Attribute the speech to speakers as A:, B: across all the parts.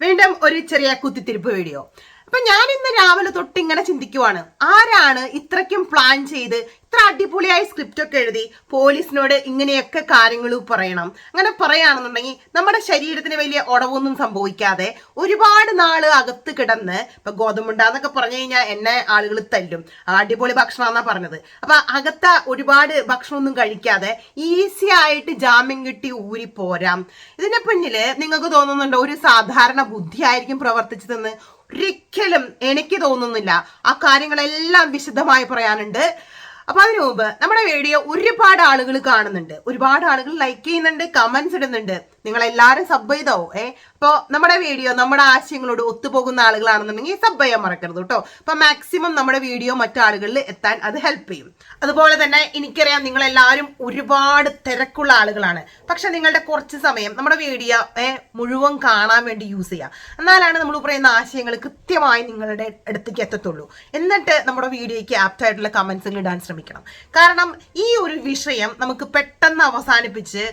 A: വീണ്ടും ഒരു ചെറിയ കുത്തിത്തിരിപ്പ് വീഡിയോ. അപ്പൊ ഞാൻ ഇന്ന് രാവിലെ തൊട്ട് ഇങ്ങനെ ചിന്തിക്കുവാണ്. ആരാണ് ഇത്രയ്ക്കും പ്ലാൻ ചെയ്ത് ഇത്ര അടിപൊളിയായി സ്ക്രിപ്റ്റ് ഒക്കെ എഴുതി പോലീസിനോട് ഇങ്ങനെയൊക്കെ കാര്യങ്ങൾ പറയണം. അങ്ങനെ പറയുകയാണെന്നുണ്ടെങ്കിൽ നമ്മുടെ ശരീരത്തിന് വലിയ ഉടവൊന്നും സംഭവിക്കാതെ ഒരുപാട് നാൾ അകത്ത് കിടന്ന് ഇപ്പൊ ഗോതമ്പുണ്ടാന്നൊക്കെ പറഞ്ഞു കഴിഞ്ഞാൽ എന്നെ ആളുകൾ തല്ലും. അടിപൊളി ഭക്ഷണമെന്നാ പറഞ്ഞത്. അപ്പൊ അകത്ത ഒരുപാട് ഭക്ഷണമൊന്നും കഴിക്കാതെ ഈസി ആയിട്ട് ജാമ്യം കിട്ടി ഊരി പോരാം. ഇതിന്റെ പിന്നിൽ നിങ്ങൾക്ക് തോന്നുന്നുണ്ടോ ഒരു സാധാരണ ബുദ്ധിയായിരിക്കും പ്രവർത്തിച്ചതെന്ന്? ഒരിക്കലും എനിക്ക് തോന്നുന്നില്ല. ആ കാര്യങ്ങളെല്ലാം വിശദമായി പറയാനുണ്ട്. അപ്പൊ അതിനു മുമ്പ് നമ്മുടെ വീഡിയോ ഒരുപാട് ആളുകൾ കാണുന്നുണ്ട്. ഒരുപാട് ആളുകൾ ലൈക്ക് ചെയ്യുന്നുണ്ട് കമന്റ്സ് ഇടുന്നുണ്ട്. നിങ്ങൾ എല്ലാവരും സബ് ചെയ്തോ ഏ? അപ്പോൾ നമ്മുടെ വീഡിയോ നമ്മുടെ ആശയങ്ങളോട് ഒത്തുപോകുന്ന ആളുകളാണെന്നുണ്ടെങ്കിൽ സബ് ചെയ്യാൻ മറക്കരുത് കേട്ടോ. അപ്പൊ മാക്സിമം നമ്മുടെ വീഡിയോ മറ്റാളുകളിൽ എത്താൻ അത് ഹെൽപ്പ് ചെയ്യും. അതുപോലെ തന്നെ എനിക്കറിയാം നിങ്ങൾ എല്ലാവരും ഒരുപാട് തിരക്കുള്ള ആളുകളാണ്. പക്ഷെ നിങ്ങളുടെ കുറച്ച് സമയം നമ്മുടെ വീഡിയോ മുഴുവൻ കാണാൻ വേണ്ടി യൂസ് ചെയ്യാം. എന്നാലാണ് നമ്മൾ പറയുന്ന ആശയങ്ങൾ കൃത്യമായി നിങ്ങളുടെ അടുത്തേക്ക് എത്തത്തുള്ളൂ. എന്നിട്ട് നമ്മുടെ വീഡിയോയ്ക്ക് ആപ്റ്റ് ആയിട്ടുള്ള കമന്റ്സുകൾ ഇടാൻ ശ്രമിക്കണം. കാരണം ഈ ഒരു വിഷയം നമുക്ക് പെട്ടെന്ന് അവസാനിപ്പിച്ച്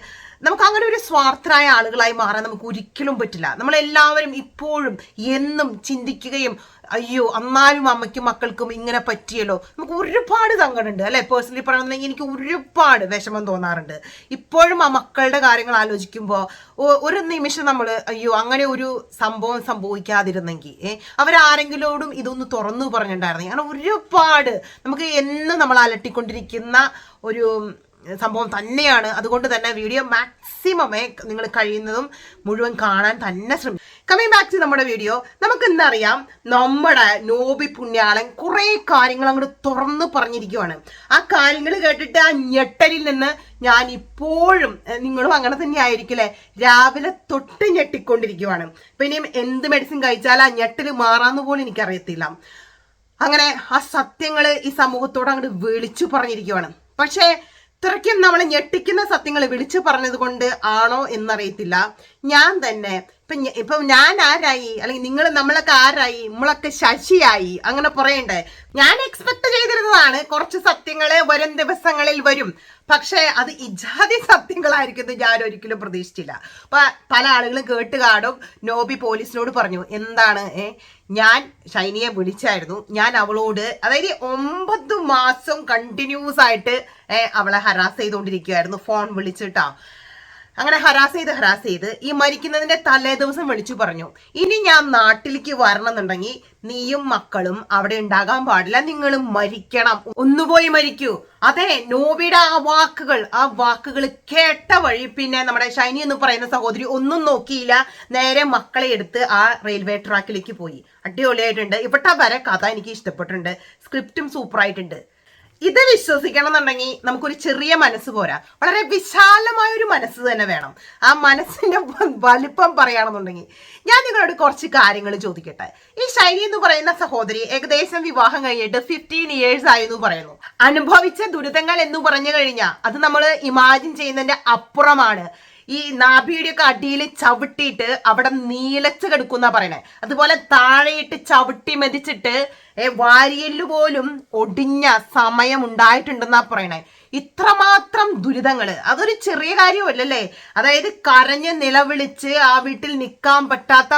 A: നമുക്ക് അങ്ങനെ ഒരു സ്വാർത്ഥരായ ആളുകളായി മാറാൻ നമുക്ക് ഒരിക്കലും പറ്റില്ല. നമ്മളെല്ലാവരും ഇപ്പോഴും എന്നും ചിന്തിക്കുകയും അയ്യോ അന്നാലും അമ്മയ്ക്കും മക്കൾക്കും ഇങ്ങനെ പറ്റിയല്ലോ. നമുക്ക് ഒരുപാട് സങ്കടമുണ്ട്. അല്ലെ? പേഴ്സണലി പറയണമെന്നുണ്ടെങ്കിൽ എനിക്ക് ഒരുപാട് വിഷമം തോന്നാറുണ്ട്. ഇപ്പോഴും ആ മക്കളുടെ കാര്യങ്ങൾ ആലോചിക്കുമ്പോൾ ഒരു നിമിഷം നമ്മൾ അയ്യോ അങ്ങനെ ഒരു സംഭവം സംഭവിക്കാതിരുന്നെങ്കിൽ അവരാരെങ്കിലോടും ഇതൊന്ന് തുറന്നു പറഞ്ഞിട്ടുണ്ടായിരുന്നെങ്കിൽ അങ്ങനെ ഒരുപാട് നമുക്ക് എന്നും നമ്മൾ അലട്ടിക്കൊണ്ടിരിക്കുന്ന ഒരു സംഭവം തന്നെയാണ്. അതുകൊണ്ട് തന്നെ വീഡിയോ മാക്സിമമേ നിങ്ങൾ കഴിയുന്നതും മുഴുവൻ കാണാൻ തന്നെ ശ്രമിക്കും കമ്മിങ് ബാക്ക് ടു നമ്മുടെ വീഡിയോ നമുക്ക് ഇന്നറിയാം നമ്മുടെ നോബി പുണ്യാളൻ കുറേ കാര്യങ്ങൾ അങ്ങോട്ട് തുറന്ന് പറഞ്ഞിരിക്കുവാണ്. ആ കാര്യങ്ങൾ കേട്ടിട്ട് ആ ഞെട്ടലിൽ നിന്ന് ഞാൻ ഇപ്പോഴും നിങ്ങളും അങ്ങനെ തന്നെ ആയിരിക്കില്ലേ രാവിലെ തൊട്ട് ഞെട്ടിക്കൊണ്ടിരിക്കുവാണ്. പിന്നെയും എന്ത് മെഡിസിൻ കഴിച്ചാൽ ആ ഞെട്ടൽ മാറാന്ന് പോലും എനിക്കറിയത്തില്ല. അങ്ങനെ ആ സത്യങ്ങൾ ഈ സമൂഹത്തോട് അങ്ങോട്ട് വിളിച്ചു പറഞ്ഞിരിക്കുവാണ്. പക്ഷേ ഇത്രയ്ക്കും നമ്മളെ ഞെട്ടിക്കുന്ന സത്യങ്ങൾ വിളിച്ചു പറഞ്ഞത് കൊണ്ട് ആണോ എന്നറിയത്തില്ല. ഞാൻ തന്നെ ഇപ്പൊ ഇപ്പൊ ഞാൻ ആരായി? അല്ലെങ്കിൽ നിങ്ങൾ നമ്മളൊക്കെ ആരായി? നമ്മളൊക്കെ ശശിയായി? അങ്ങനെ പറയണ്ടേ. ഞാൻ എക്സ്പെക്ട് ചെയ്തിരുന്നതാണ് കുറച്ച് സത്യങ്ങൾ വരും ദിവസങ്ങളിൽ വരും. പക്ഷേ അത് ഇജാതി സത്യങ്ങളായിരിക്കും എന്ന് ഞാൻ ഒരിക്കലും പ്രതീക്ഷിച്ചില്ല. പല ആളുകളും കേട്ട് കാണും. നോബി പോലീസിനോട് പറഞ്ഞു എന്താണ് ഏ ഞാൻ ഷൈനിയെ വിളിച്ചായിരുന്നു. ഞാൻ അവളോട് അതായത് ഒമ്പത് മാസം കണ്ടിന്യൂസ് ആയിട്ട് അവളെ ഹരാസ് ചെയ്തുകൊണ്ടിരിക്കുകയായിരുന്നു ഫോൺ വിളിച്ചിട്ടാ. അങ്ങനെ ഹരാസ് ചെയ്ത് ഹരാസ് ചെയ്ത് ഈ മരിക്കുന്നതിന്റെ തലേ ദിവസം വിളിച്ചു പറഞ്ഞു. ഇനി ഞാൻ നാട്ടിലേക്ക് വരണമെന്നുണ്ടെങ്കിൽ നീയും മക്കളും അവിടെ ഉണ്ടാകാൻ പാടില്ല. നിങ്ങളും മരിക്കണം. ഒന്നുപോയി മരിക്കൂ. അതെ നോബിയുടെ ആ വാക്കുകൾ ആ വാക്കുകൾ കേട്ട വഴി പിന്നെ നമ്മുടെ ഷൈനി എന്ന് പറയുന്ന സഹോദരി ഒന്നും നോക്കിയില്ല. നേരെ മക്കളെ എടുത്ത് ആ റെയിൽവേ ട്രാക്കിലേക്ക് പോയി. അടിപൊളിയായിട്ടുണ്ട്. ഇവിടെ വരെ കഥ എനിക്ക് ഇഷ്ടപ്പെട്ടിട്ടുണ്ട്. സ്ക്രിപ്റ്റും സൂപ്പറായിട്ടുണ്ട് ഇത് വിശ്വസിക്കണം എന്നുണ്ടെങ്കിൽ നമുക്കൊരു ചെറിയ മനസ്സ് പോരാ. വളരെ വിശാലമായ ഒരു മനസ്സ് തന്നെ വേണം. ആ മനസ്സിന്റെ വലിപ്പം പറയുകയാണെന്നുണ്ടെങ്കിൽ ഞാൻ നിങ്ങളോട് കുറച്ച് കാര്യങ്ങൾ ചോദിക്കട്ടെ. ഈ ശൈലി എന്ന് പറയുന്ന സഹോദരി ഏകദേശം വിവാഹം കഴിഞ്ഞിട്ട് ഫിഫ്റ്റീൻ ഇയേഴ്സ് ആയി എന്ന് പറയുന്നു. അനുഭവിച്ച ദുരിതങ്ങൾ എന്ന് പറഞ്ഞു കഴിഞ്ഞാൽ അത് നമ്മൾ ഇമാജിൻ ചെയ്യുന്നതിന്റെ അപ്പുറമാണ്. ഈ നാഭിയുടെ ഒക്കെ അടിയിൽ ചവിട്ടിയിട്ട് അവിടെ നീലച്ച് കിടക്കുന്ന പറയണേ. അതുപോലെ താഴെയിട്ട് ചവിട്ടി മെതിച്ചിട്ട് വാരിയല്ലു പോലും ഒടിഞ്ഞ സമയം ഉണ്ടായിട്ടുണ്ടെന്നാ പറയണേ. ഇത്രമാത്രം ദുരിതങ്ങൾ അതൊരു ചെറിയ കാര്യമല്ലല്ലേ? അതായത് കരഞ്ഞ് നിലവിളിച്ച് ആ വീട്ടിൽ നിൽക്കാൻ പറ്റാത്ത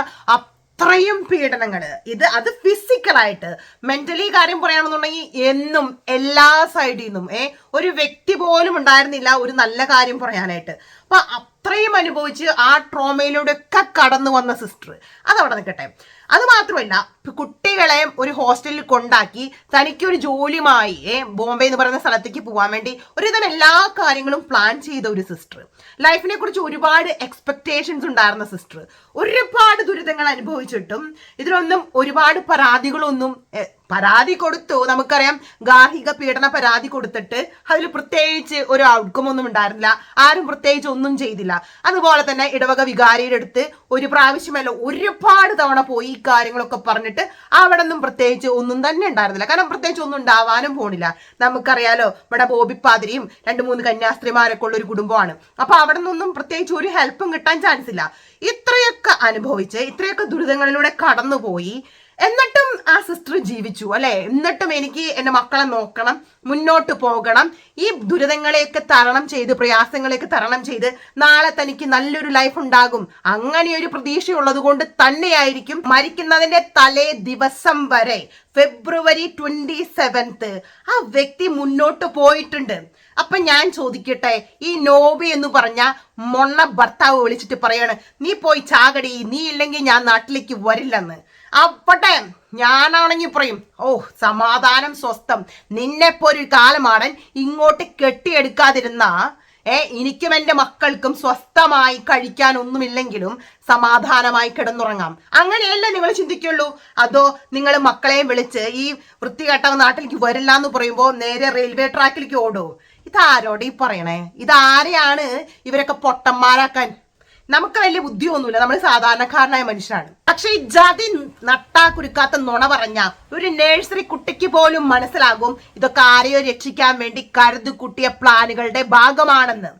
A: അത്രയും പീഡനങ്ങൾ. ഇത് അത് ഫിസിക്കലായിട്ട്. മെന്റലി കാര്യം പറയുകയാണെന്നുണ്ടെങ്കിൽ എന്നും എല്ലാ സൈഡിൽ നിന്നും ഏ ഒരു വ്യക്തി പോലും ഉണ്ടായിരുന്നില്ല ഒരു നല്ല കാര്യം പറയാനായിട്ട്. അപ്പൊ അത്രയും അനുഭവിച്ച് ആ ട്രോമയിലൂടെ ഒക്കെ കടന്നു വന്ന സിസ്റ്റർ. അതവിടെ നിൽക്കട്ടെ. അത് മാത്രമല്ല കുട്ടികളെ ഒരു ഹോസ്റ്റലിൽ കൊണ്ടാക്കി തനിക്കൊരു ജോലിയുമായി ബോംബെ എന്ന് പറയുന്ന സ്ഥലത്തേക്ക് പോകാൻ വേണ്ടി ഒരുവിധം എല്ലാ കാര്യങ്ങളും പ്ലാൻ ചെയ്ത ഒരു സിസ്റ്റർ. ലൈഫിനെ കുറിച്ച് ഒരുപാട് എക്സ്പെക്ടേഷൻസ് ഉണ്ടായിരുന്ന സിസ്റ്റർ. ഒരുപാട് ദുരിതങ്ങൾ അനുഭവിച്ചിട്ടും ഇതിലൊന്നും ഒരുപാട് പരാതികളൊന്നും പരാതി കൊടുത്തു. നമുക്കറിയാം ഗാർഹിക പീഡന പരാതി കൊടുത്തിട്ട് അതിൽ പ്രത്യേകിച്ച് ഒരു ഔട്ട്കം ഒന്നും ഉണ്ടായിരുന്നില്ല. ആരും പ്രത്യേകിച്ച് ഒന്നും ചെയ്തില്ല. അതുപോലെ തന്നെ ഇടവക വികാരിയുടെ അടുത്ത് ഒരു പ്രാവശ്യമല്ല ഒരുപാട് തവണ പോയി ഈ കാര്യങ്ങളൊക്കെ പറഞ്ഞിട്ട് അവിടെ നിന്നും പ്രത്യേകിച്ച് ഒന്നും തന്നെ ഉണ്ടായിരുന്നില്ല. കാരണം പ്രത്യേകിച്ച് ഒന്നും ഉണ്ടാവാനും പോണില്ല. നമുക്കറിയാലോ ഇവിടെ ബോബിപ്പാതിരിയും രണ്ട് മൂന്ന് കന്യാസ്ത്രീമാരൊക്കെ ഉള്ള ഒരു കുടുംബമാണ്. അപ്പൊ അവിടെ നിന്നൊന്നും പ്രത്യേകിച്ച് ഒരു ഹെൽപ്പും കിട്ടാൻ ചാൻസ് ഇല്ല. ഇത്രയൊക്കെ അനുഭവിച്ച് ഇത്രയൊക്കെ ദുരിതങ്ങളിലൂടെ കടന്നുപോയി എന്നിട്ടും ആ സിസ്റ്റർ ജീവിച്ചു അല്ലെ? എന്നിട്ടും എനിക്ക് എന്റെ മക്കളെ നോക്കണം മുന്നോട്ട് പോകണം ഈ ദുരിതങ്ങളെയൊക്കെ തരണം ചെയ്ത് പ്രയാസങ്ങളെയൊക്കെ തരണം ചെയ്ത് നാളെ തനിക്ക് നല്ലൊരു ലൈഫ് ഉണ്ടാകും. അങ്ങനെ ഒരു പ്രതീക്ഷയുള്ളത് കൊണ്ട് തന്നെയായിരിക്കും മരിക്കുന്നതിന്റെ തലേ ദിവസം വരെ ഫെബ്രുവരി ട്വന്റി സെവൻത്ത് ആ വ്യക്തി മുന്നോട്ട് പോയിട്ടുണ്ട്. അപ്പൊ ഞാൻ ചോദിക്കട്ടെ ഈ നോബി എന്ന് പറഞ്ഞ മൊണ്ണ ഭർത്താവ് വിളിച്ചിട്ട് പറയാണ് നീ പോയി ചാകടി നീ ഇല്ലെങ്കിൽ ഞാൻ നാട്ടിലേക്ക് വരില്ലെന്ന്. അപ്പട്ടെ ഞാനാണെങ്കിൽ പറയും ഓ സമാധാനം സ്വസ്ഥം. നിന്നെപ്പോ ഒരു കാലമാടൻ ഇങ്ങോട്ട് കെട്ടിയെടുക്കാതിരുന്ന ഏ എനിക്കും എന്റെ മക്കൾക്കും സ്വസ്ഥമായി കഴിക്കാൻ ഒന്നുമില്ലെങ്കിലും സമാധാനമായി കിടന്നുറങ്ങാം. അങ്ങനെയല്ലേ നിങ്ങൾ ചിന്തിക്കുള്ളൂ? അതോ നിങ്ങൾ മക്കളെയും വിളിച്ച് ഈ വൃത്തികെട്ട നാട്ടിലേക്ക് വരില്ല എന്ന് പറയുമ്പോൾ നേരെ റെയിൽവേ ട്രാക്കിലേക്ക് ഓടോ? ഇതാരോട് ഈ പറയണേ? ഇതാരെയാണ് ഇവരൊക്കെ പൊട്ടന്മാരാക്കാൻ നമുക്ക് വലിയ ബുദ്ധിയൊന്നുമില്ല. നമ്മൾ സാധാരണക്കാരനായ മനുഷ്യനാണ്. പക്ഷെ ഈ ജാതി നട്ടാ കുരുക്കാത്ത നുണ പറഞ്ഞ ഒരു നഴ്സറി കുട്ടിക്ക് പോലും മനസ്സിലാകും ഇതൊക്കെ ആരെയോ രക്ഷിക്കാൻ വേണ്ടി കരുതു കുട്ടിയ പ്ലാനുകളുടെ ഭാഗമാണെന്ന്.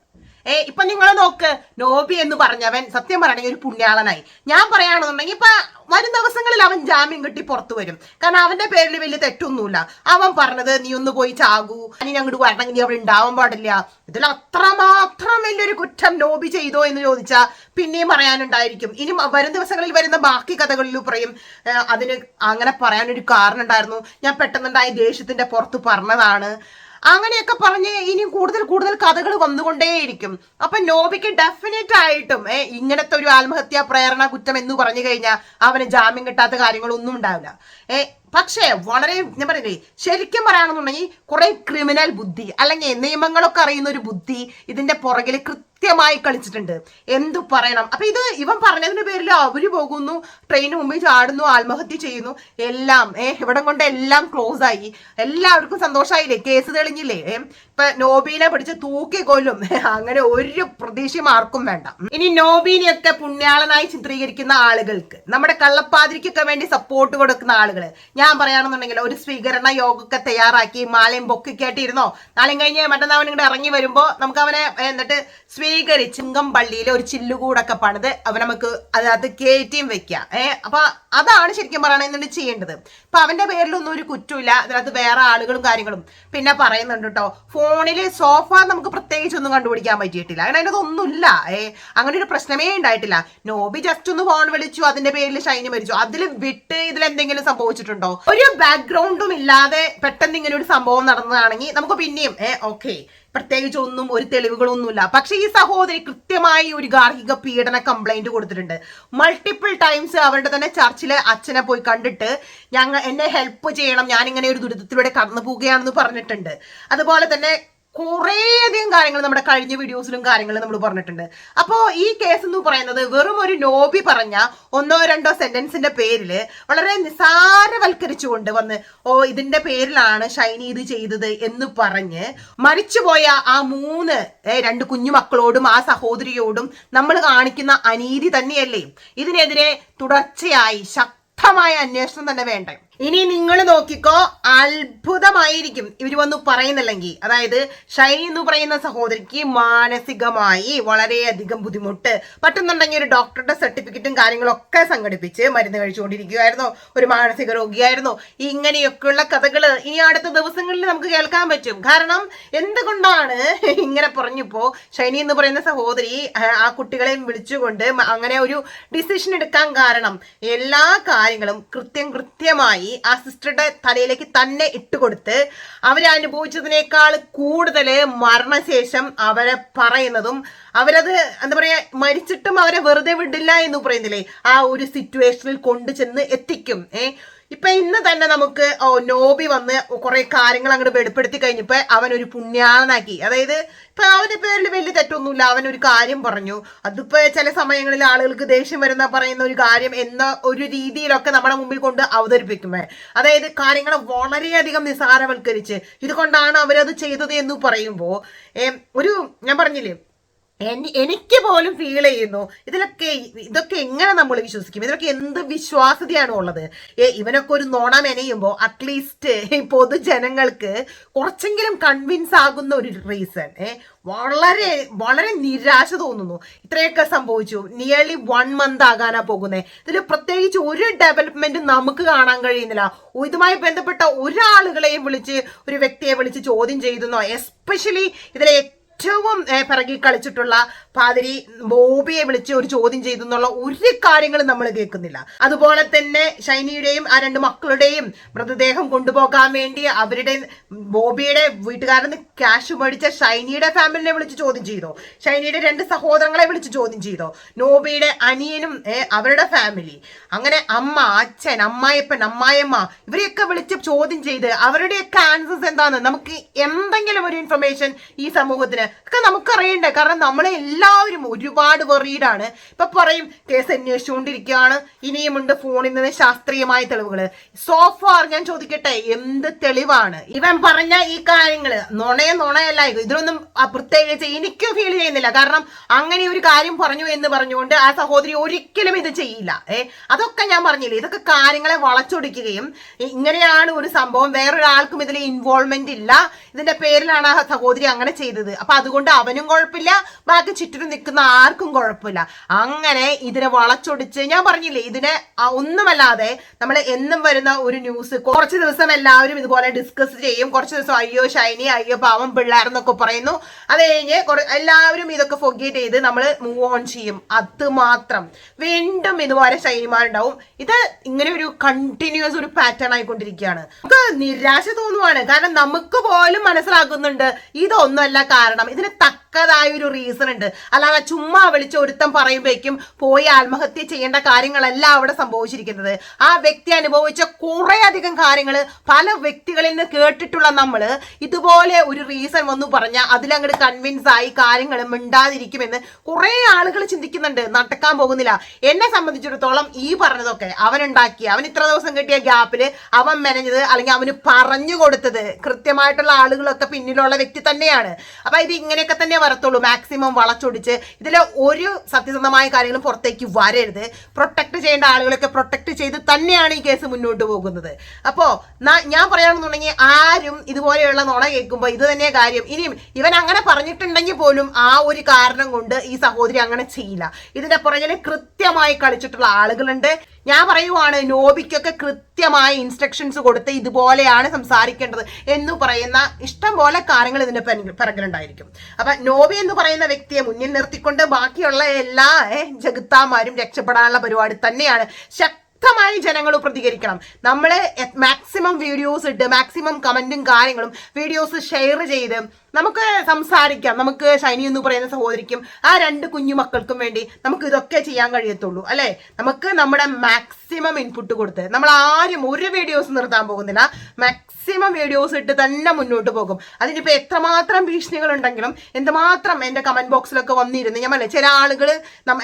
A: ഏ ഇപ്പൊ നിങ്ങൾ നോക്ക് നോബി എന്ന് പറഞ്ഞവൻ സത്യം പറയണെങ്കിൽ ഒരു പുണ്യാളനായി. ഞാൻ പറയുകയാണെന്നുണ്ടെങ്കിൽ ഇപ്പൊ വരും ദിവസങ്ങളിൽ അവൻ ജാമ്യം കിട്ടി പുറത്തു വരും. കാരണം അവന്റെ പേരിൽ വലിയ തെറ്റൊന്നുമില്ല. അവൻ പറഞ്ഞത് നീ ഒന്ന് പോയി ചാകൂ. അനി അങ്ങോട്ട് വരണമെങ്കിൽ നീ അവിടെ ഉണ്ടാവാൻ പാടില്ല. ഇതിൽ അത്രമാത്രം വലിയൊരു കുറ്റം നോബി ചെയ്തോ എന്ന് ചോദിച്ചാൽ പിന്നെയും പറയാനുണ്ടായിരിക്കും. ഇനി വരും ദിവസങ്ങളിൽ വരുന്ന ബാക്കി കഥകളിലും പറയും "ഏ, അതിന് അങ്ങനെ പറയാനൊരു കാരണം ഉണ്ടായിരുന്നു. ഞാൻ പെട്ടെന്നുണ്ടായ ദേഷ്യത്തിന്റെ പുറത്ത് പറഞ്ഞതാണ്. അങ്ങനെയൊക്കെ പറഞ്ഞ് ഇനി കൂടുതൽ കൂടുതൽ കഥകൾ വന്നുകൊണ്ടേയിരിക്കും. അപ്പൊ നോബിക്ക് ഡെഫിനറ്റ് ആയിട്ടും ഇങ്ങനത്തെ ഒരു ആത്മഹത്യാ പ്രേരണ കുറ്റം എന്ന് പറഞ്ഞു കഴിഞ്ഞാൽ അവന് ജാമ്യം കിട്ടാത്ത കാര്യങ്ങളൊന്നും ഉണ്ടാവില്ല. ഏ പക്ഷേ വളരെ ഞാൻ പറയുന്നേ ശരിക്കും പറയുകയാണെന്നുണ്ടെങ്കിൽ കുറേ ക്രിമിനൽ ബുദ്ധി അല്ലെങ്കിൽ നിയമങ്ങളൊക്കെ അറിയുന്ന ഒരു ബുദ്ധി ഇതിന്റെ പുറകിൽ കൃത്യമായി കളിച്ചിട്ടുണ്ട്. എന്തു പറയണം? അപ്പൊ ഇത് ഇവൻ പറഞ്ഞതിന്റെ പേരിൽ അവർ പോകുന്നു ട്രെയിന് മുമ്പിൽ ചാടുന്നു ആത്മഹത്യ ചെയ്യുന്നു. എല്ലാം ഏ ഇവിടം കൊണ്ട് എല്ലാം ക്ലോസ് ആയി. എല്ലാവർക്കും സന്തോഷമായില്ലേ? കേസ് തെളിഞ്ഞില്ലേ? ഏ ഇപ്പൊ നോബീനെ പിടിച്ച് തൂക്കി കൊല്ലും. അങ്ങനെ ഒരു പ്രതീക്ഷയും ആർക്കും വേണ്ട. ഇനി നോബീനെയൊക്കെ പുണ്യാളനായി ചിത്രീകരിക്കുന്ന ആളുകൾക്ക് നമ്മുടെ കള്ളപ്പാതിരിക്കൊക്കെ വേണ്ടി സപ്പോർട്ട് കൊടുക്കുന്ന ആളുകൾ ഞാൻ പറയുകയാണെന്നുണ്ടെങ്കിൽ ഒരു സ്വീകരണ യോഗമൊക്കെ തയ്യാറാക്കി മാലയും പൊക്കി കേട്ടിരുന്നോ നാളെ കഴിഞ്ഞ് മറ്റന്നാൾ ഇങ്ങോട്ട് ഇറങ്ങി വരുമ്പോൾ നമുക്ക് അവനെ എന്നിട്ട് സ്വീകരിച്ച് ചിങ്കംപള്ളിയിലെ ഒരു ചില്ലുകൂടൊക്കെ പണിത് അവൻ നമുക്ക് അതിനകത്ത് കയറ്റിയും വെക്കാം ഏഹ് അപ്പൊ അതാണ് ശരിക്കും പറയണെന്നുണ്ട് ചെയ്യേണ്ടത്. അപ്പൊ അവന്റെ പേരിലൊന്നും ഒരു കുറ്റമില്ല അതിനകത്ത് വേറെ ആളുകളും കാര്യങ്ങളും പിന്നെ പറയുന്നുണ്ട് കേട്ടോ ഫോണിൽ സോഫ നമുക്ക് പ്രത്യേകിച്ച് ഒന്നും കണ്ടുപിടിക്കാൻ പറ്റിയിട്ടില്ല. അങ്ങനെ അതിനകത്ത് ഒന്നുമില്ല. ഏ അങ്ങനെ ഒരു പ്രശ്നമേ ഉണ്ടായിട്ടില്ല. നോബി ജസ്റ്റ് ഒന്ന് ഫോൺ വിളിച്ചു അതിന്റെ പേരിൽ ഷൈനി മരിച്ചു. അതിൽ വിട്ട് ഇതിൽ എന്തെങ്കിലും സംഭവിച്ചിട്ടുണ്ടോ? ഒരു ബാക്ക്ഗ്രൗണ്ടും ഇല്ലാതെ പെട്ടെന്ന് ഇങ്ങനെ ഒരു സംഭവം നടന്നതാണെങ്കിൽ നമുക്ക് പിന്നെയും ഏ ഓക്കെ പ്രത്യേകിച്ച് ഒന്നും ഒരു തെളിവുകളൊന്നുമില്ല. പക്ഷെ ഈ സഹോദരി കൃത്യമായി ഒരു ഗാർഹിക പീഡന കംപ്ലൈന്റ് കൊടുത്തിട്ടുണ്ട്. മൾട്ടിപ്പിൾ ടൈംസ് അവരുടെ തന്നെ ചർച്ചിലെ അച്ഛനെ പോയി കണ്ടിട്ട് ഞങ്ങൾ എന്നെ ഹെൽപ്പ് ചെയ്യണം ഞാൻ ഇങ്ങനെ ഒരു ദുരിതത്തിലൂടെ കടന്നു പോവുകയാണെന്ന് പറഞ്ഞിട്ടുണ്ട്. അതുപോലെ തന്നെ കുറേയധികം കാര്യങ്ങൾ നമ്മുടെ കഴിഞ്ഞ വീഡിയോസിലും കാര്യങ്ങളും നമ്മൾ പറഞ്ഞിട്ടുണ്ട്. അപ്പോൾ ഈ കേസ് എന്ന് പറയുന്നത് വെറും ഒരു നോബി പറഞ്ഞ ഒന്നോ രണ്ടോ സെന്റൻസിന്റെ പേരിൽ വളരെ നിസാരവൽക്കരിച്ചുകൊണ്ട് വന്ന് ഓ ഇതിന്റെ പേരിലാണ് ഷൈനി ഇത് ചെയ്തത് എന്ന് പറഞ്ഞ് മരിച്ചുപോയ ആ മൂന്ന് രണ്ട് കുഞ്ഞു മക്കളോടും ആ സഹോദരിയോടും നമ്മൾ കാണിക്കുന്ന അനീതി തന്നെയല്ലേ? ഇതിനെതിരെ തുടർച്ചയായി ശക്തമായ അന്വേഷണം തന്നെ വേണ്ടേ? ഇനി നിങ്ങൾ നോക്കിക്കോ അത്ഭുതമായിരിക്കും. ഇവർ വന്ന് പറയുന്നില്ലെങ്കിൽ. അതായത് ഷൈനി എന്ന് പറയുന്ന സഹോദരിക്ക് മാനസികമായി വളരെയധികം ബുദ്ധിമുട്ട് പറ്റുന്നുണ്ടെങ്കിൽ ഒരു ഡോക്ടറുടെ സർട്ടിഫിക്കറ്റും കാര്യങ്ങളൊക്കെ സംഘടിപ്പിച്ച് മരുന്ന് കഴിച്ചുകൊണ്ടിരിക്കുകയായിരുന്നു. ഒരു മാനസിക രോഗിയായിരുന്നു. ഇങ്ങനെയൊക്കെയുള്ള കഥകൾ ഇനി അടുത്ത ദിവസങ്ങളിൽ നമുക്ക് കേൾക്കാൻ പറ്റും. കാരണം എന്തുകൊണ്ടാണ് ഇങ്ങനെ പറഞ്ഞപ്പോൾ ഷൈനി എന്ന് പറയുന്ന സഹോദരി ആ, കുട്ടികളെയും കുട്ടികളെ വിളിച്ചുകൊണ്ട് അങ്ങനെ ഒരു ഡിസിഷൻ എടുക്കാൻ കാരണം എല്ലാ കാര്യങ്ങളും കൃത്യം കൃത്യമായി ആ സിസ്റ്ററുടെ തലയിലേക്ക് തന്നെ ഇട്ടുകൊടുത്ത് അവരനുഭവിച്ചതിനേക്കാൾ കൂടുതൽ മരണശേഷം അവരെ പറയുന്നതും അവരത് എന്താ പറയാ മരിച്ചിട്ടും അവരെ വെറുതെ വിടില്ല എന്ന് പറയുന്നില്ലേ? ആ ഒരു സിറ്റുവേഷനിൽ കൊണ്ടു ചെന്ന് എത്തിക്കും. ഏ? ഇപ്പൊ ഇന്ന് തന്നെ നമുക്ക് നോബി വന്ന് കുറെ കാര്യങ്ങൾ അങ്ങോട്ട് വെളിപ്പെടുത്തി കഴിഞ്ഞപ്പോ അവൻ ഒരു പുണ്യാളനാക്കി. അതായത് ഇപ്പൊ അവന്റെ പേരിൽ വലിയ തെറ്റൊന്നുമില്ല. അവൻ ഒരു കാര്യം പറഞ്ഞു. അതിപ്പോ ചില സമയങ്ങളിൽ ആളുകൾക്ക് ദേഷ്യം വരുന്ന പറയുന്ന ഒരു കാര്യം എന്ന ഒരു രീതിയിലൊക്കെ നമ്മുടെ മുമ്പിൽ കൊണ്ട് അവതരിപ്പിക്കുമേ. അതായത് കാര്യങ്ങളെ വളരെയധികം നിസാരവൽക്കരിച്ച് ഇതുകൊണ്ടാണ് അവരത് ചെയ്തത് എന്ന് പറയുമ്പോ ഏം, ഒരു ഞാൻ പറഞ്ഞില്ലേ എനിക്ക് പോലും ഫീൽ ചെയ്യുന്നു. ഇതിലൊക്കെ ഇതൊക്കെ എങ്ങനെ നമ്മൾ വിശ്വസിക്കും? ഇതിലൊക്കെ എന്ത് വിശ്വാസ്യതയാണ് ഉള്ളത്? ഇവനൊക്കെ ഒരു നോണ മെനയുമ്പോൾ അറ്റ്ലീസ്റ്റ് പൊതുജനങ്ങൾക്ക് കുറച്ചെങ്കിലും കൺവിൻസ് ആകുന്ന ഒരു റീസൺ വളരെ വളരെ നിരാശ തോന്നുന്നു. ഇത്രയൊക്കെ സംഭവിച്ചു. നിയർലി വൺ മന്ത് ആകാനാ പോകുന്നത് ഇതിൽ പ്രത്യേകിച്ച് ഒരു ഡെവലപ്മെന്റ് നമുക്ക് കാണാൻ കഴിയുന്നില്ല. ഇതുമായി ബന്ധപ്പെട്ട ഒരാളുകളെയും വിളിച്ച് ഒരു വ്യക്തിയെ വിളിച്ച് ചോദ്യം ചെയ്തെന്നോ എസ്പെഷ്യലി ഇതിലെ ഏറ്റവും പിറകി കളിച്ചിട്ടുള്ള പാതിരി ബോബിയെ വിളിച്ച് ഒരു ചോദ്യം ചെയ്തു എന്നുള്ള ഒരു കാര്യങ്ങളും നമ്മൾ കേൾക്കുന്നില്ല. അതുപോലെ തന്നെ ഷൈനിയുടെയും ആ രണ്ട് മക്കളുടെയും മൃതദേഹം കൊണ്ടുപോകാൻ വേണ്ടി അവരുടെ ബോബിയുടെ വീട്ടുകാരിൽ നിന്ന് ക്യാഷ് മേടിച്ച ഷൈനിയുടെ ഫാമിലിനെ വിളിച്ച് ചോദ്യം ചെയ്തോ. ഷൈനിയുടെ രണ്ട് സഹോദരങ്ങളെ വിളിച്ച് ചോദ്യം ചെയ്തോ. നോബിയുടെ അനിയനും അവരുടെ ഫാമിലി. അങ്ങനെ അമ്മ അച്ഛൻ അമ്മായപ്പൻ അമ്മായിയമ്മ ഇവരെയൊക്കെ വിളിച്ച് ചോദ്യം ചെയ്ത് അവരുടെയൊക്കെ ആൻസേഴ്സ് എന്താണെന്ന് നമുക്ക് എന്തെങ്കിലും ഒരു ഇൻഫർമേഷൻ ഈ സമൂഹത്തിന് ഒക്കെ നമുക്കറിയണ്ടേ. കാരണം നമ്മളെ എല്ലാവരും ഒരുപാട് വെറീഡാണ് ഇപ്പൊ പറയും കേസ് അന്വേഷിച്ചുകൊണ്ടിരിക്കുകയാണ് ഇനിയുമുണ്ട് ഫോണിൽ നിന്ന് ശാസ്ത്രീയമായ തെളിവുകൾ സോഫാർ ഞാൻ ചോദിക്കട്ടെ എന്ത് തെളിവാണ്? ഇവൻ പറഞ്ഞ ഈ കാര്യങ്ങൾ നുണയെ നുണയല്ല ഇതിനൊന്നും പ്രത്യേകിച്ച് എനിക്ക് ഫീൽ ചെയ്യുന്നില്ല. കാരണം അങ്ങനെ ഒരു കാര്യം പറഞ്ഞു എന്ന് പറഞ്ഞുകൊണ്ട് ആ സഹോദരി ഒരിക്കലും ഇത് ചെയ്യില്ല. ഏ അതൊക്കെ ഞാൻ പറഞ്ഞില്ലേ? ഇതൊക്കെ കാര്യങ്ങളെ വളച്ചൊടിക്കുകയും ഇങ്ങനെയാണ് ഒരു സംഭവം. വേറൊരാൾക്കും ഇതിൽ ഇൻവോൾവ്മെന്റ് ഇല്ല. ഇതിന്റെ പേരിലാണ് ആ സഹോദരി അങ്ങനെ ചെയ്തത്. അപ്പൊ അതുകൊണ്ട് അവനും കുഴപ്പമില്ല. ബാക്കി ചുറ്റിനും നിൽക്കുന്ന ആർക്കും കുഴപ്പമില്ല. അങ്ങനെ ഇതിനെ വളച്ചൊടിച്ച് ഞാൻ പറഞ്ഞില്ലേ ഇതിനെ ഒന്നുമല്ലാതെ നമ്മൾ എന്നും വരുന്ന ഒരു ന്യൂസ് കുറച്ച് ദിവസം എല്ലാവരും ഇതുപോലെ ഡിസ്കസ് ചെയ്യും. കുറച്ച് ദിവസം അയ്യോ ഷൈനി അയ്യോ പാവം പിള്ളേരെന്നൊക്കെ പറയുന്നു. അത് കഴിഞ്ഞ് എല്ലാവരും ഇതൊക്കെ ഫൊഗേറ്റ് ചെയ്ത് നമ്മൾ മൂവ് ഓൺ ചെയ്യും. അത് മാത്രം. വീണ്ടും ഇതുപോലെ ഷൈനിമാരുണ്ടാവും. ഇത് ഇങ്ങനെ ഒരു കണ്ടിന്യൂസ് ഒരു പാറ്റേൺ ആയിക്കൊണ്ടിരിക്കുകയാണ്. നമുക്ക് നിരാശ തോന്നുവാണ്. കാരണം നമുക്ക് പോലും മനസ്സിലാക്കുന്നുണ്ട്. ഇതൊന്നുമല്ല കാരണം. ഇതിന് തക്കതായ ഒരു റീസൺ ഉണ്ട്. അല്ലാതെ ചുമ്മാ വിളിച്ച് ഒരുത്തം പറയുമ്പോഴേക്കും പോയി ആത്മഹത്യ ചെയ്യേണ്ട കാര്യങ്ങളെല്ലാം അവിടെ സംഭവിച്ചിരിക്കുന്നത്. ആ വ്യക്തി അനുഭവിച്ച കുറേയധികം അധികം കാര്യങ്ങൾ പല വ്യക്തികളിൽ നിന്ന് കേട്ടിട്ടുള്ള നമ്മൾ ഇതുപോലെ ഒരു റീസൺ വന്നു പറഞ്ഞാൽ അതിലങ്ങോട്ട് കൺവിൻസ് ആയി കാര്യങ്ങൾ മിണ്ടാതിരിക്കുമെന്ന് കുറേ ആളുകൾ ചിന്തിക്കുന്നുണ്ട്. നടക്കാൻ പോകുന്നില്ല. എന്നെ സംബന്ധിച്ചിടത്തോളം ഈ പറഞ്ഞതൊക്കെ അവൻ ഉണ്ടാക്കി അവൻ ഇത്ര ദിവസം കിട്ടിയ ഗ്യാപ്പിൽ അവൻ മെനഞ്ഞത് അല്ലെങ്കിൽ അവന് പറഞ്ഞു കൊടുത്തത് കൃത്യമായിട്ടുള്ള ആളുകളൊക്കെ പിന്നിലുള്ള വ്യക്തി തന്നെയാണ്. അപ്പൊ ഇത് ഇങ്ങനെയൊക്കെ തന്നെ വരത്തുള്ളൂ. മാക്സിമം വളച്ചൊടിച്ച് ഇതിൽ ഒരു സത്യസന്ധമായ കാര്യങ്ങളും പുറത്തേക്ക് വരരുത്. പ്രൊട്ടക്ട് ചെയ്യേണ്ട ആളുകളൊക്കെ പ്രൊട്ടക്ട് ചെയ്ത് തന്നെയാണ് ഈ കേസ് മുന്നോട്ട് പോകുന്നത്. അപ്പോൾ ഞാൻ പറയുകയാണെന്നുണ്ടെങ്കിൽ ആരും ഇതുപോലെയുള്ള നുണ കേൾക്കുമ്പോൾ ഇത് തന്നെ കാര്യം. ഇനിയും ഇവൻ അങ്ങനെ പറഞ്ഞിട്ടുണ്ടെങ്കിൽ പോലും ആ ഒരു കാരണം കൊണ്ട് ഈ സഹോദരി അങ്ങനെ ചെയ്യില്ല. ഇതിന്റെ പുറകിൽ കൃത്യമായി കളിച്ചിട്ടുള്ള ആളുകളുണ്ട്. ഞാൻ പറയുവാണ് നോബിക്കൊക്കെ കൃത്യമായ ഇൻസ്ട്രക്ഷൻസ് കൊടുത്ത് ഇതുപോലെയാണ് സംസാരിക്കേണ്ടത് എന്ന് പറയുന്ന ഇഷ്ടം പോലെ കാര്യങ്ങൾ ഇതിന്റെ പിറകിലുണ്ടായിരിക്കും. അപ്പൊ നോബി എന്ന് പറയുന്ന വ്യക്തിയെ മുന്നിൽ നിർത്തിക്കൊണ്ട് ബാക്കിയുള്ള എല്ലാ ജഗത്താമാരും രക്ഷപ്പെടാനുള്ള പരിപാടി തന്നെയാണ്. ശക്തമായി ജനങ്ങൾ പ്രതികരിക്കണം. നമ്മൾ മാക്സിമം വീഡിയോസ് ഇട്ട് മാക്സിമം കമന്റും കാര്യങ്ങളും വീഡിയോസ് ഷെയർ ചെയ്ത് നമുക്ക് സംസാരിക്കാം നമുക്ക് ഷൈനി എന്ന് പറയുന്ന സഹോദരിക്കും ആ രണ്ട് കുഞ്ഞു മക്കൾക്കും വേണ്ടി നമുക്ക് ഇതൊക്കെ ചെയ്യാൻ കഴിയത്തുള്ളൂ അല്ലേ? നമുക്ക് നമ്മുടെ മാക്സിമം ഇൻപുട്ട് കൊടുത്ത് നമ്മൾ ആരും ഒരു വീഡിയോസ് നിർത്താൻ പോകുന്നില്ല. മാക്സിമം വീഡിയോസ് ഇട്ട് തന്നെ മുന്നോട്ട് പോകും. അതിനിപ്പോൾ എത്രമാത്രം ഭീഷണികൾ ഉണ്ടെങ്കിലും എന്തുമാത്രം എന്റെ കമന്റ് ബോക്സിലൊക്കെ വന്നിരുന്നു ഞാൻ അല്ലേ ചില ആളുകൾ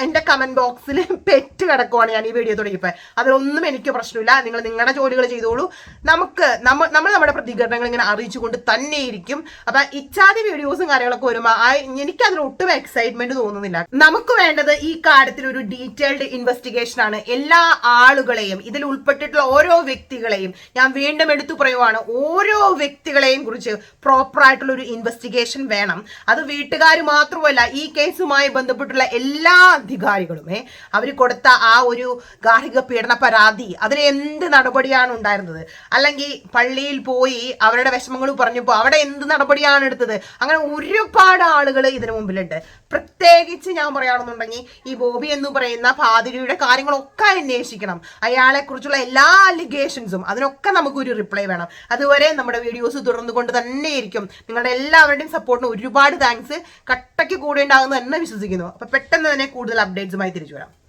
A: എന്റെ കമന്റ് ബോക്സിൽ പെറ്റ് കിടക്കുവാണ് ഞാൻ ഈ വീഡിയോ തുടങ്ങിയപ്പോൾ അതിലൊന്നും എനിക്ക് പ്രശ്നമില്ല. നിങ്ങൾ നിങ്ങളുടെ ജോലികൾ ചെയ്തോളൂ. നമുക്ക് നമ്മൾ നമ്മുടെ പ്രതികരണങ്ങൾ ഇങ്ങനെ അറിയിച്ചുകൊണ്ട് തന്നെയിരിക്കും. അപ്പൊ ഇച്ചാതി വീഡിയോസും കാര്യങ്ങളൊക്കെ വരുമ്പോൾ ആ എനിക്ക് അതിൽ ഒട്ടും എക്സൈറ്റ്മെന്റ് തോന്നുന്നില്ല. നമുക്ക് വേണ്ടത് ഈ കാര്യത്തിൽ ഒരു ഡീറ്റെയിൽഡ് ഇൻവെസ്റ്റിഗേഷൻ ആണ്. എല്ലാ ആളുകളെയും ഇതിൽ ഉൾപ്പെട്ടിട്ടുള്ള ഓരോ വ്യക്തികളെയും ഞാൻ വീണ്ടും എടുത്തു പറയുവാണ്. ഓരോ വ്യക്തികളെയും കുറിച്ച് പ്രോപ്പർ ആയിട്ടുള്ള ഒരു ഇൻവെസ്റ്റിഗേഷൻ വേണം. അത് വീട്ടുകാർ മാത്രമല്ല ഈ കേസുമായി ബന്ധപ്പെട്ടുള്ള എല്ലാ അധികാരികളും ഏ അവർ കൊടുത്ത ആ ഒരു ഗാർഹിക പീഡന പരാതി അതിന് എന്ത് നടപടിയാണ് ഉണ്ടായിരുന്നത്? അല്ലെങ്കിൽ പള്ളിയിൽ പോയി അവരുടെ വിഷമങ്ങൾ പറഞ്ഞപ്പോൾ അവിടെ എന്ത് നടപടിയാണ് എടുത്തത്? അങ്ങനെ ഒരുപാട് ആളുകൾ ഇതിനു മുമ്പിലുണ്ട്. പ്രത്യേകിച്ച് ഞാൻ പറയുകയാണെന്നുണ്ടെങ്കിൽ ഈ ബോബി എന്ന് പറയുന്ന പാതിരിയുടെ കാര്യങ്ങളൊക്കെ അന്വേഷിക്കണം. അയാളെ കുറിച്ചുള്ള എല്ലാ അലിഗേഷൻസും അതിനൊക്കെ നമുക്ക് ഒരു റിപ്ലൈ വേണം. അതുവരെ നമ്മുടെ വീഡിയോസ് തുടർന്നുകൊണ്ട് തന്നെയിരിക്കും നിങ്ങളുടെ എല്ലാവരുടെയും സപ്പോർട്ടിന് ഒരുപാട് താങ്ക്സ് കട്ടയ്ക്ക് കൂടെ ഉണ്ടാകുമെന്ന് തന്നെ വിശ്വസിക്കുന്നു. അപ്പൊ പെട്ടെന്ന് തന്നെ കൂടുതൽ അപ്ഡേറ്റ്സുമായി തിരിച്ചു വരാം.